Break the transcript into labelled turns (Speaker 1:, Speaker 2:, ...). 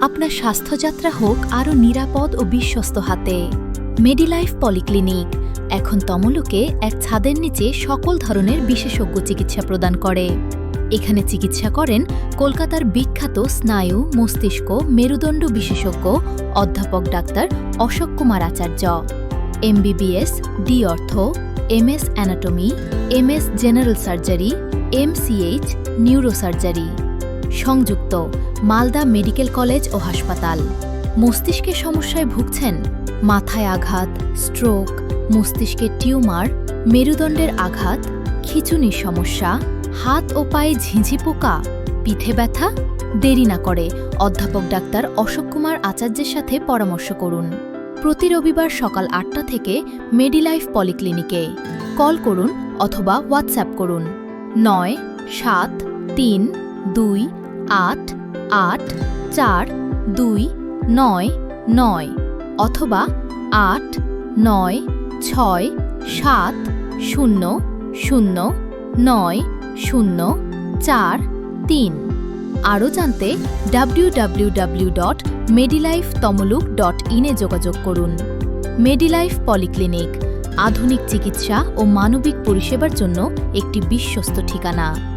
Speaker 1: আপনার স্বাস্থ্যযাত্রা হোক আরও নিরাপদ ও বিশ্বস্ত হাতে। মেডিলাইফ পলিক্লিনিক এখন তমলুকে এক ছাদের নিচে সকল ধরনের বিশেষজ্ঞ চিকিৎসা প্রদান করে। এখানে চিকিৎসা করেন কলকাতার বিখ্যাত স্নায়ু, মস্তিষ্ক, মেরুদণ্ড বিশেষজ্ঞ, অধ্যাপক doctor Ashok Kumar Acharya. MBBS D ortho MS anatomy MS general surgery MCh neurosurgery সংযুক্ত মালদা মেডিকেল কলেজ ও হাসপাতাল। মস্তিষ্কের সমস্যায় ভুগছেন মাথায় আঘাত, স্ট্রোক মস্তিষ্কের টিউমার, মেরুদণ্ডের আঘাত, খিচুনির সমস্যা, হাত ও পায়ে ঝিঁঝি পোকা, পিঠে ব্যথা, দেরি না করে অধ্যাপক ডাক্তার অশোক কুমার আচার্যের সাথে পরামর্শ করুন। প্রতি রবিবার সকাল আটটা থেকে মেডিলাইফ পলিক্লিনিকে কল করুন অথবা হোয়াটসঅ্যাপ করুন। নয়, সাত, তিন, দুই আট আট, চার, দুই, নয় নয় অথবা আট, নয়, ছয়, সাত, শূন্য শূন্য, নয়, শূন্য, চার, তিন। আরও জানতে W W dot Medilife Tamluk dot যোগাযোগ করুন। মেডিলাইফ পলিক্লিনিক আধুনিক চিকিৎসা ও মানবিক পরিষেবার জন্য একটি বিশ্বস্ত ঠিকানা।